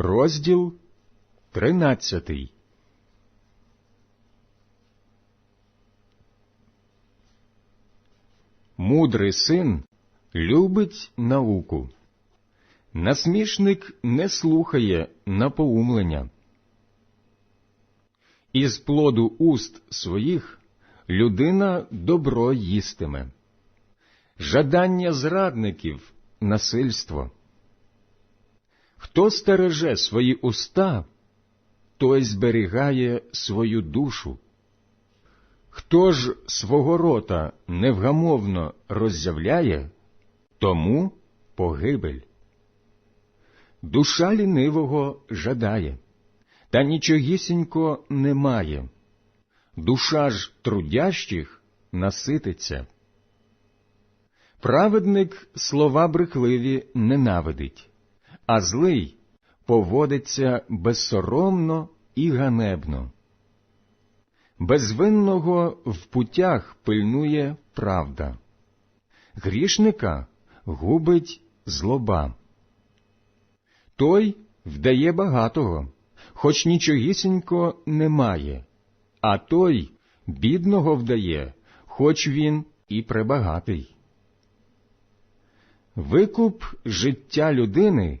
Розділ тринадцятий. Мудрий син любить науку. Насмішник не слухає напоумлення. Із плоду уст своїх людина добро їстиме. Жадання зрадників насильство. Хто стереже свої уста, той зберігає свою душу. Хто ж свого рота невгамовно роззявляє, тому погибель. Душа лінивого жадає, та нічогісінько немає. Душа ж трудящих насититься. Праведник слова брехливі ненавидить, а злий поводиться безсоромно і ганебно. Безвинного в путях пильнує правда, грішника губить злоба. Той вдає багатого, хоч нічогісінько немає, а той бідного вдає, хоч він і пребагатий. Викуп життя людини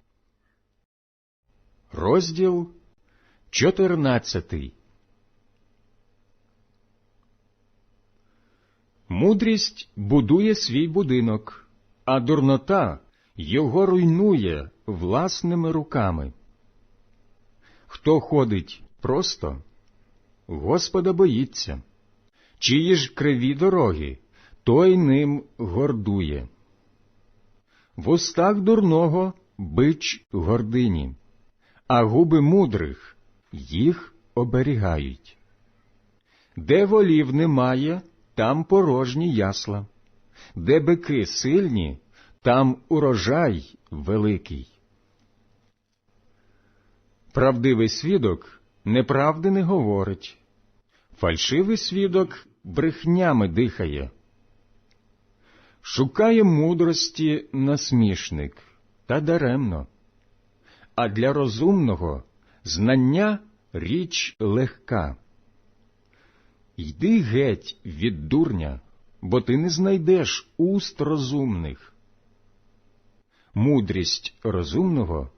Розділ чотирнадцятий Мудрість будує свій будинок, а дурнота його руйнує власними руками. Хто ходить просто, Господа боїться, чиї ж криві дороги, той ним гордує. В устах дурного бич гордині, а губи мудрих їх оберігають. Де волів немає, там порожні ясла, де бики сильні, там урожай великий. Правдивий свідок неправди не говорить, фальшивий свідок брехнями дихає. Шукає мудрості насмішник, та даремно, а для розумного знання річ легка. Йди геть від дурня, бо ти не знайдеш уст розумних. Мудрість розумного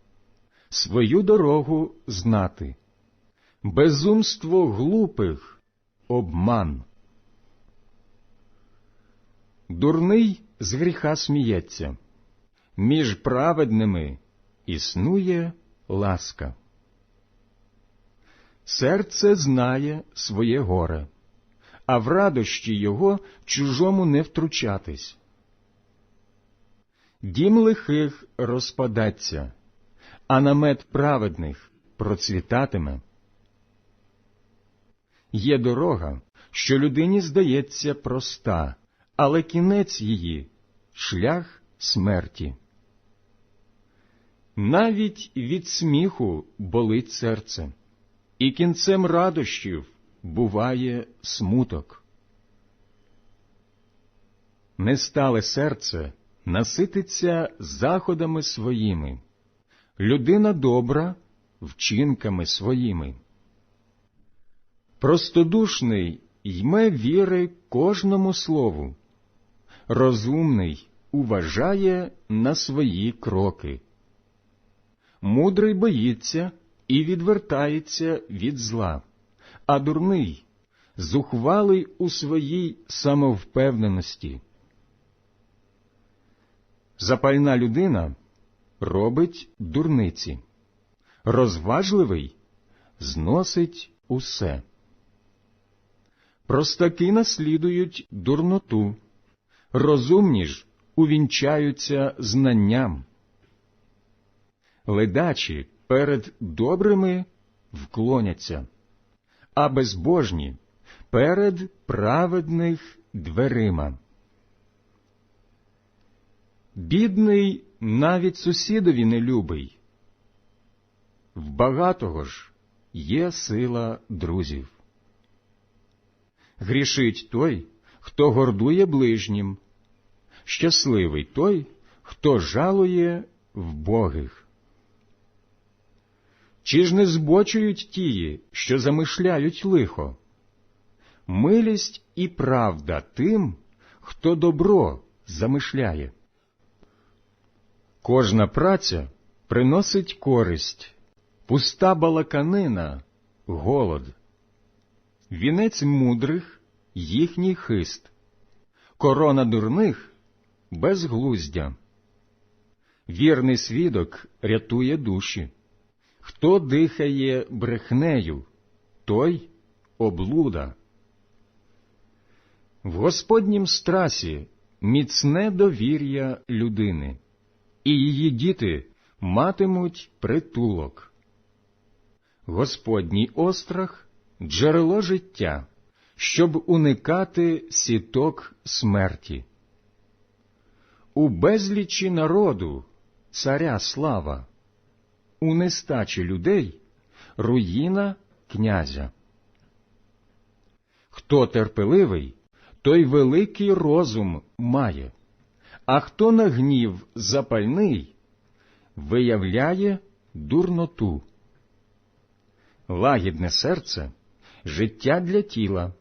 свою дорогу знати, безумство глупих обман. Дурний з гріха сміється, між праведними існує ласка. Серце знає своє горе, а в радощі його чужому не втручатись. Дім лихих розпадаться, а намет праведних процвітатиме. Є дорога, що людині здається проста, але кінець її шлях смерті. Навіть від сміху болить серце, і кінцем радощів буває смуток. Нестале серце насититься заходами своїми, людина добра вчинками своїми. Простодушний йме віри кожному слову, розумний уважає на свої кроки. Мудрий боїться і відвертається від зла, а дурний зухвалий у своїй самовпевненості. Запальна людина робить дурниці, розважливий зносить усе. Простаки наслідують дурноту, розумні ж увінчаються знанням. Ледачі перед добрими вклоняться, а безбожні перед праведних дверима. Бідний навіть сусідові не любий. В багатого ж є сила друзів. Грішить той, хто гордує ближнім, щасливий той, хто жалує вбогих. Чи ж не збочують тії, що замишляють лихо? Милість і правда тим, хто добро замишляє. Кожна праця приносить користь, пуста балаканина голод. Вінець мудрих їхній хист, корона дурних безглуздя. Вірний свідок рятує душі. Хто дихає брехнею, той облуда. В Господнім страсі міцне довір'я людини, і її діти матимуть притулок. Господній острах джерело життя, щоб уникати сіток смерті. У безлічі народу царя слава, у нестачі людей руїна князя. Хто терпеливий, той великий розум має, а хто на гнів запальний, виявляє дурноту. Лагідне серце життя для тіла,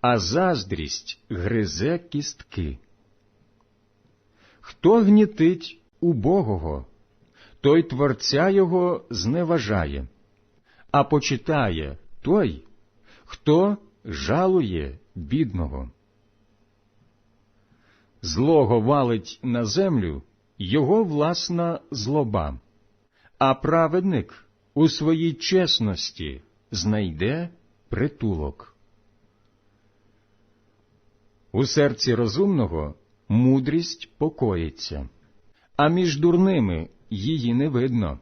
а заздрість гризе кістки. Хто гнітить убогого, той творця його зневажає, а почитає той, хто жалує бідного. Злого валить на землю його власна злоба, а праведник у своїй чесності знайде притулок. У серці розумного мудрість покоїться, а між дурними її не видно.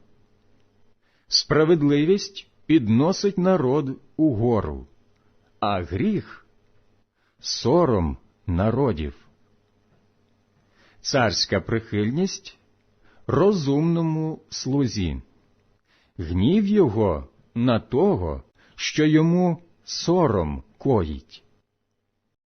Справедливість підносить народ угору, а гріх сором народів. Царська прихильність розумному слузі, гнів його на того, що йому сором коїть.